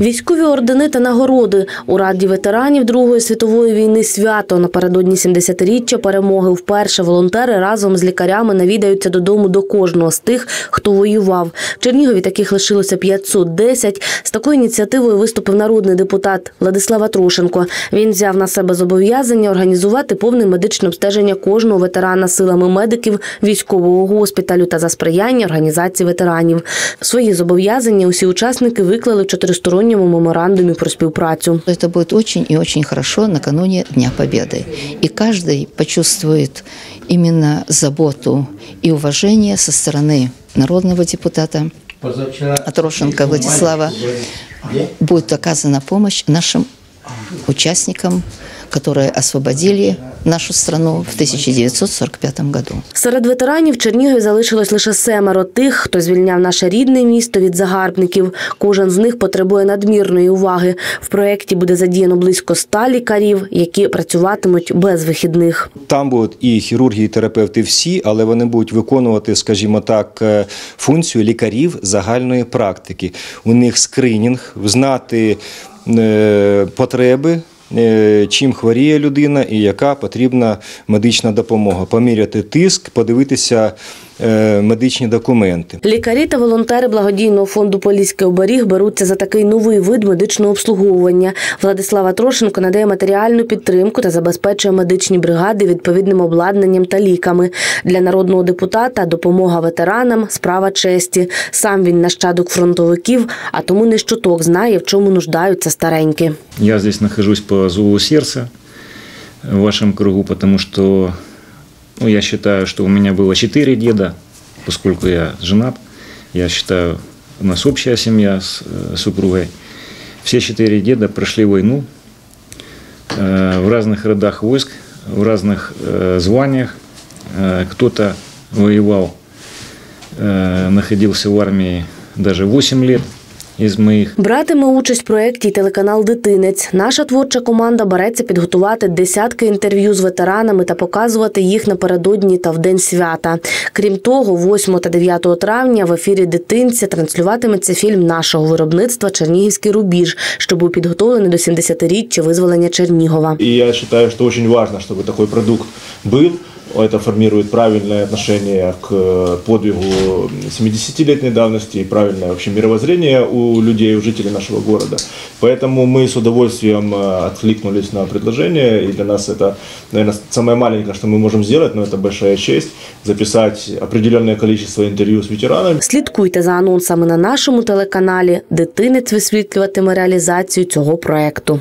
Військові ордени та нагороди у раді ветеранів Другої світової війни свято напередодні 70-річчя перемоги. Вперше волонтери разом з лікарями навідаються додому до кожного з тих, хто воював. В Чернігові таких лишилося 510. З такою ініціативою виступив народний депутат Владислава Трошенко. Він взяв на себе зобов'язання організувати повне медичне обстеження кожного ветерана силами медиків військового госпіталю та за сприяння організації ветеранів. Свої зобов'язання усі учасники виклали в чотиристоронньому меморандумі про співпрацю. Это будет очень и очень хорошо накануне Дня Победы. И каждый почувствует именно заботу и уважение со стороны народного депутата Атрошенко Владислава. Будет оказана помощь нашим участникам, которые освободили нашу страну в 1945 году. Серед ветеранів Чернігові залишилось лише семеро тих, хто звільняв наше рідне місто від загарбників. Кожен з них потребує надмірної уваги. В проєкті буде задіяно близько ста лікарів, які працюватимуть без вихідних. Там будуть і хірурги, і терапевти всі, але вони будуть виконувати, скажімо так, е, функцію лікарів загальної практики. У них скринінг, знати е, потреби. Е, Чим хворіє людина і яка потрібна медична допомога, поміряти тиск, подивитися медичні документи. Лікарі та волонтери благодійного фонду Поліський оберіг беруться за такий новий вид медичного обслуговування. Владислава Трошенко надає матеріальну підтримку та забезпечує медичні бригади відповідним обладнанням та ліками. Для народного депутата допомога ветеранам справа честі. Сам він нащадок фронтовиків, а тому не щуток знає, в чому нуждаються старенькі. Я здесь нахожусь по зову сердца в вашем кругу, потому что ну, я считаю, что у меня было четыре деда, поскольку я женат. Я считаю, у нас общая семья с э, супругой. Все четыре деда прошли войну э, в разных родах войск, в разных э, званиях. Э, Кто-то воевал, э, находился в армии даже 8 лет из моих Братиме участь в проєкті телеканал Дитинець. Наша творча команда береться підготувати десятки інтерв'ю з ветеранами та показувати їх напередодні та в день свята. Крім того, 8 та 9 травня в ефірі Дитинця транслюватиметься фільм нашого виробництва Чернігівський рубіж, що був підготовлений до 70-річчя визволення Чернігова. И я считаю, что очень важно, чтобы такой продукт был Это формирует правильное отношение к э, подвигу 70-летней давности и правильное вообще мировоззрение у людей, у жителей нашего города. Поэтому мы с удовольствием э, откликнулись на предложение, и для нас это, наверное, самое маленькое, что мы можем сделать, но это большая честь, записать определенное количество интервью с ветеранами. Слідкуйте за анонсами на нашому телеканалі. Дитинець висвітлюватиме реалізацію цього проекту.